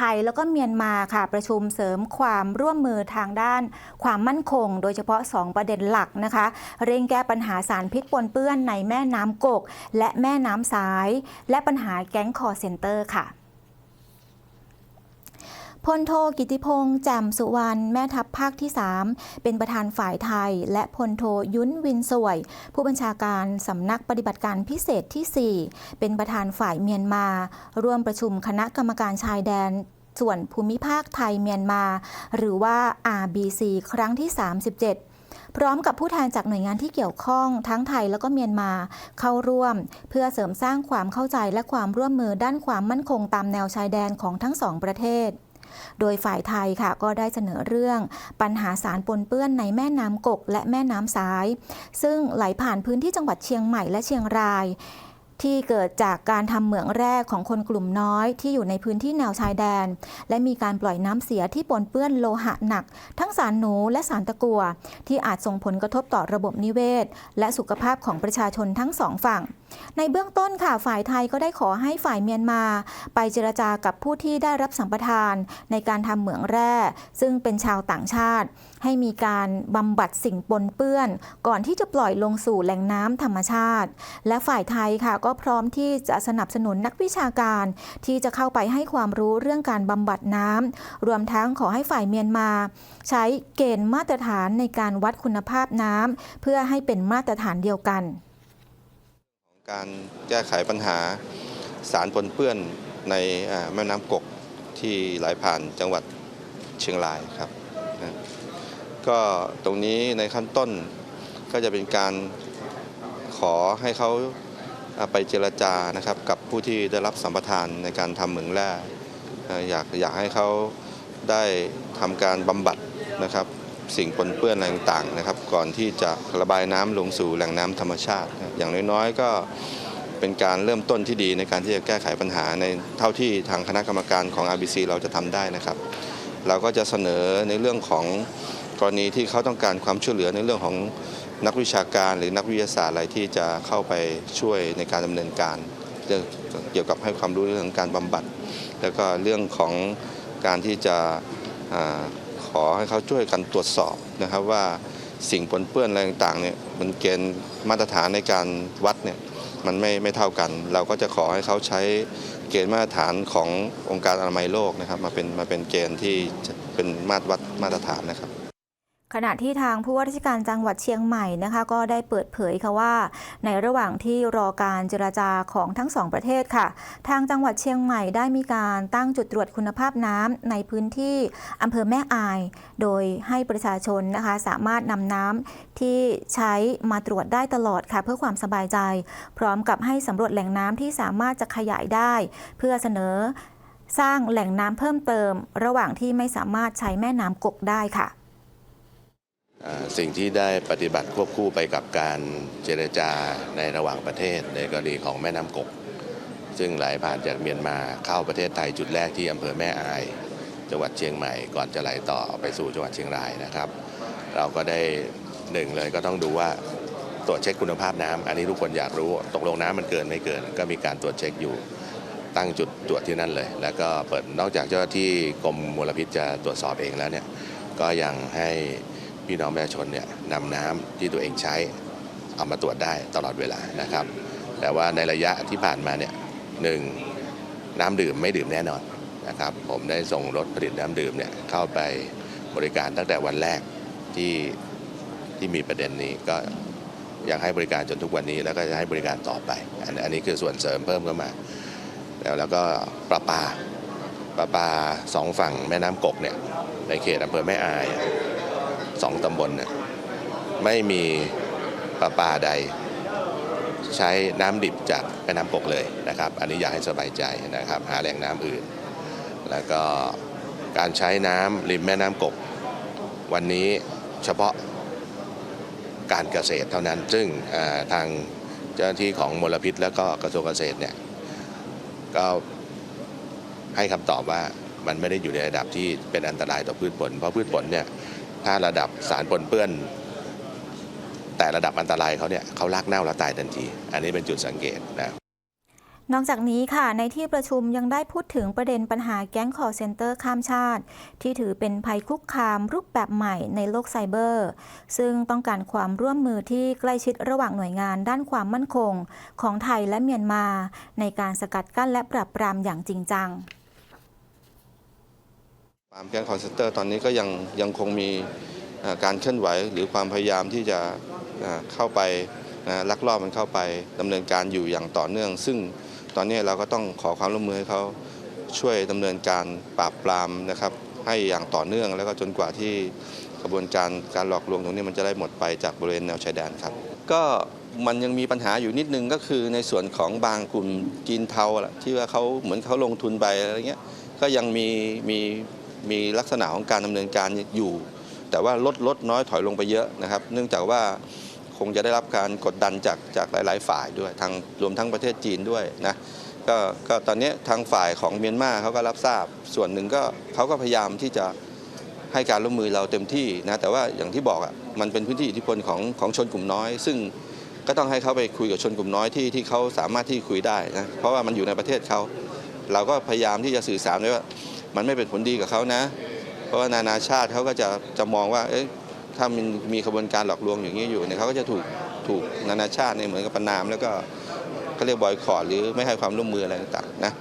ไทยแล้วก็เมียนมาค่ะประชุมเสริมความร่วมมือทางด้านความมั่นคง โดยเฉพาะ 2 ประเด็นหลักนะคะ เร่งแก้ปัญหาสารพิษปนเปื้อนในแม่น้ำกก และแม่น้ำสาย และปัญหาแก๊งคอร์เซนเตอร์ค่ะ พลโทกิติพงษ์แจ่มสุวรรณแม่ทัพภาคที่ 3 เป็นประธานฝ่ายไทย และพลโทยุ้นวินสวย ผู้บัญชาการสำนักปฏิบัติการพิเศษที่ 4 เป็นประธานฝ่ายเมียนมา ร่วมประชุมคณะกรรมการชายแดนส่วนภูมิภาคไทยเมียนมา หรือว่า RBC ครั้งที่ 37พร้อมกับผู้แทนจากหน่วยงานที่เกี่ยวข้องทั้งไทยแล้วก็เมียนมาเข้าร่วม เพื่อเสริมสร้างความเข้าใจและความร่วมมือด้านความมั่นคงตามแนวชายแดนของทั้งสองประเทศ โดยฝ่ายไทยค่ะก็ได้เสนอเรื่องปัญหาสารปนเปื้อนในแม่น้ำกกและแม่น้ำสาย ซึ่งไหลผ่านพื้นที่จังหวัดเชียงใหม่และเชียงรายที่เกิดจากการทำเหมืองแร่ของคนกลุ่มน้อยที่อยู่ในพื้นที่แนวชายแดน และมีการปล่อยน้ำเสียที่ปนเปื้อนโลหะหนัก ทั้งสารหนูและสารตะกัว ที่อาจส่งผลกระทบต่อระบบนิเวศ และสุขภาพของประชาชนทั้งสองฝั่ง ในเบื้องต้นค่ะฝ่ายไทยก็ได้ขอให้ฝ่ายเมียนมา ไปเจรจากับผู้ที่ได้รับสัมปทานในการทำเหมืองแร่ ซึ่งเป็นชาวต่างชาติ ให้มีการบำบัดสิ่งปนเปื้อน ก่อนที่จะปล่อยลงสู่แหล่งน้ำธรรมชาติ และฝ่ายไทยค่ะก็พร้อมที่จะสนับสนุนนักวิชาการ ที่จะเข้าไปให้ความรู้เรื่องการบำบัดน้ำรวมทั้งขอให้ฝ่ายเมียนมา ใช้เกณฑ์มาตรฐานในการวัดคุณภาพน้ำเพื่อให้เป็นมาตรฐานเดียวกัน การแก้ไขปัญหาสารปนเปื้อนในแม่น้ำกกที่ไหลผ่านจังหวัดเชียงรายครับนะก็ตรงนี้ในขั้นต้นก็จะเป็นการขอให้เขาไปเจรจานะครับกับผู้ที่ได้รับสัมปทานในการทำเหมืองแร่อยากอยากให้เขาได้ทำการบำบัดนะครับ สิ่งปนเปื้อนอะไรต่างๆนะครับ ก่อนที่จะระบายน้ำลงสู่แหล่งน้ำธรรมชาติ อย่างน้อยๆก็เป็นการเริ่มต้นที่ดีในการที่จะแก้ไขปัญหาในเท่าที่ทางคณะกรรมการของ RBC เราจะทำได้นะครับ เราก็จะเสนอในเรื่องของกรณีที่เขาต้องการความช่วยเหลือในเรื่องของนักวิชาการหรือนักวิทยาศาสตร์อะไรที่จะเข้าไปช่วยในการดำเนินการเกี่ยวกับให้ความรู้เรื่องการบำบัด แล้วก็เรื่องของการที่จะ ขอให้เขาช่วยกันตรวจสอบนะครับว่าสิ่งปนเปื้อนอะไรต่างๆเนี่ยมันเกณฑ์มาตรฐานในการวัดเนี่ยมันไม่ไม่เท่ากัน เราก็จะขอให้เขาใช้เกณฑ์มาตรฐานขององค์การอนามัยโลกนะครับ มาเป็นมาเป็นเกณฑ์ที่เป็นมาตรวัดมาตรฐานนะครับ ขณะที่ทางผู้ว่าราชการจังหวัดเชียงใหม่นะคะก็ได้เปิดเผยค่ะว่า ในระหว่างที่รอการเจรจาของทั้งสองประเทศค่ะ ทางจังหวัดเชียงใหม่ได้มีการตั้งจุดตรวจคุณภาพน้ำในพื้นที่อำเภอแม่อาย โดยให้ประชาชนนะคะสามารถนำน้ำที่ใช้มาตรวจได้ตลอดค่ะเพื่อความสบายใจ พร้อมกับให้สำรวจแหล่งน้ำที่สามารถจะขยายได้ เพื่อเสนอสร้างแหล่งน้ำเพิ่มเติม ระหว่างที่ไม่สามารถใช้แม่น้ำกกได้ค่ะ สิ่งที่ได้ปฏิบัติควบคู่ไปกับการเจรจาในระหว่างประเทศในกรณีของแม่น้ำกก ซึ่งไหลผ่านจากเมียนมาเข้าประเทศไทยจุดแรกที่อำเภอแม่อาย จังหวัดเชียงใหม่ก่อนจะไหลต่อไปสู่จังหวัดเชียงรายนะครับ เราก็ได้หนึ่งเลยก็ต้องดูว่าตรวจเช็คคุณภาพน้ำอันนี้ทุกคนอยากรู้ตกลงน้ำมันเกินไม่เกิน ก็มีการตรวจเช็คอยู่ตั้งจุดตรวจที่นั่นเลย แล้วก็เปิดนอกจากเจ้าหน้าที่กรมมลพิษจะตรวจสอบเองแล้วเนี่ยก็ยังให้ พี่น้องประชาชนเนี่ยนำน้ำที่ตัวเองใช้เอามาตรวจได้ตลอดเวลานะครับ แต่ว่าในระยะที่ผ่านมาเนี่ยหนึ่งน้ำดื่มไม่ดื่มแน่นอนนะครับผมได้ส่งรถผลิตน้ำดื่มเนี่ยเข้าไปบริการตั้งแต่วันแรกที่ที่มีประเด็นนี้ก็ยังให้บริการจนทุกวันนี้แล้วก็จะให้บริการต่อไป อันนี้คือส่วนเสริมเพิ่มเข้ามา แล้วแล้วก็ประปาประปาสองฝั่งแม่น้ำกกเนี่ยในเขตอำเภอแม่อายอ สองตำบลเนี่ยไม่มีประปาใด ใช้น้ำดิบจากแม่น้ำกกเลยนะครับ อันนี้อยากให้สบายใจนะครับ หาแหล่งน้ำอื่น แล้วก็การใช้น้ำริมแม่น้ำกก วันนี้เฉพาะการเกษตรเท่านั้น ซึ่งทางเจ้าหน้าที่ของมลพิษ แล้วก็กระทรวงเกษตรเนี่ยก็ให้คำตอบว่ามันไม่ได้อยู่ในระดับที่เป็นอันตรายต่อพืชผล เพราะพืชผลเนี่ย ถ้าระดับสารปนเปื้อน แต่ระดับอันตรายเขาเนี่ยเขาลากเน่าแล้วตายทันที อันนี้เป็นจุดสังเกตนะนอกจากนี้ค่ะ ในที่ประชุมยังได้พูดถึงประเด็นปัญหาแก๊งคอร์เซนเตอร์ข้ามชาติ ที่ถือเป็นภัยคุกคามรูปแบบใหม่ในโลกไซเบอร์ ซึ่งต้องการความร่วมมือที่ใกล้ชิดระหว่างหน่วยงานด้านความมั่นคง ของไทยและเมียนมา ในการสกัดกั้นและปราบปรามอย่างจริงจัง แก๊งคอนเซนเตอร์ตอนนี้ก็ยังยังคงมีการเคลื่อนไหวหรือความพยายามที่จะเข้าไปลักลอบมันเข้าไปดำเนินการอยู่อย่างต่อเนื่อง ซึ่งตอนนี้เราก็ต้องขอความร่วมมือให้เขาช่วยดำเนินการปราบปรามนะครับให้อย่างต่อเนื่องแล้วก็จนกว่าที่กระบวนการการหลอกลวงตรงนี้มันจะได้หมดไปจากบริเวณแนวชายแดนครับ ก็มันยังมีปัญหาอยู่นิดนึงก็คือในส่วนของบางกลุ่มจีนเทาอะที่ว่าเขาเหมือนเขาลงทุนไปอะไรเงี้ยก็ยังมีมี มีลักษณะของการดำเนินการอยู่ แต่ว่าลดลดน้อยถอยลงไปเยอะนะครับ เนื่องจากว่าคงจะได้รับการกดดันจากจากหลาย ๆ ฝ่ายด้วยทางรวมทั้งประเทศจีนด้วยนะก็ก็ตอนนี้ทางฝ่ายของเมียนมาเขาก็รับทราบ ส่วนหนึ่งก็เขาก็พยายามที่จะให้การร่วมมือเราเต็มที่นะแต่ว่าอย่างที่บอกอะมันเป็นพื้นที่อิทธิพลของของชนกลุ่มน้อย ซึ่งก็ต้องให้เขาไปคุยกับชนกลุ่มน้อยที่ที่เขาสามารถที่คุยได้นะเพราะว่ามันอยู่ในประเทศเขาเราก็พยายามที่จะสื่อสารด้วยว่า มันไม่เป็นผลดีกับเขานะ เพราะว่านานาชาติเขาก็จะจะมองว่าเอ๊ะถ้ามันมีขบวนการหลอกลวงอย่างนี้อยู่เนี่ยเขาก็จะถูกถูกนานาชาติเนี่ยเหมือนกับประนาม แล้วก็เขาเรียกบอยคอรหรือไม่ให้ความร่วมมืออะไรต่างๆนะ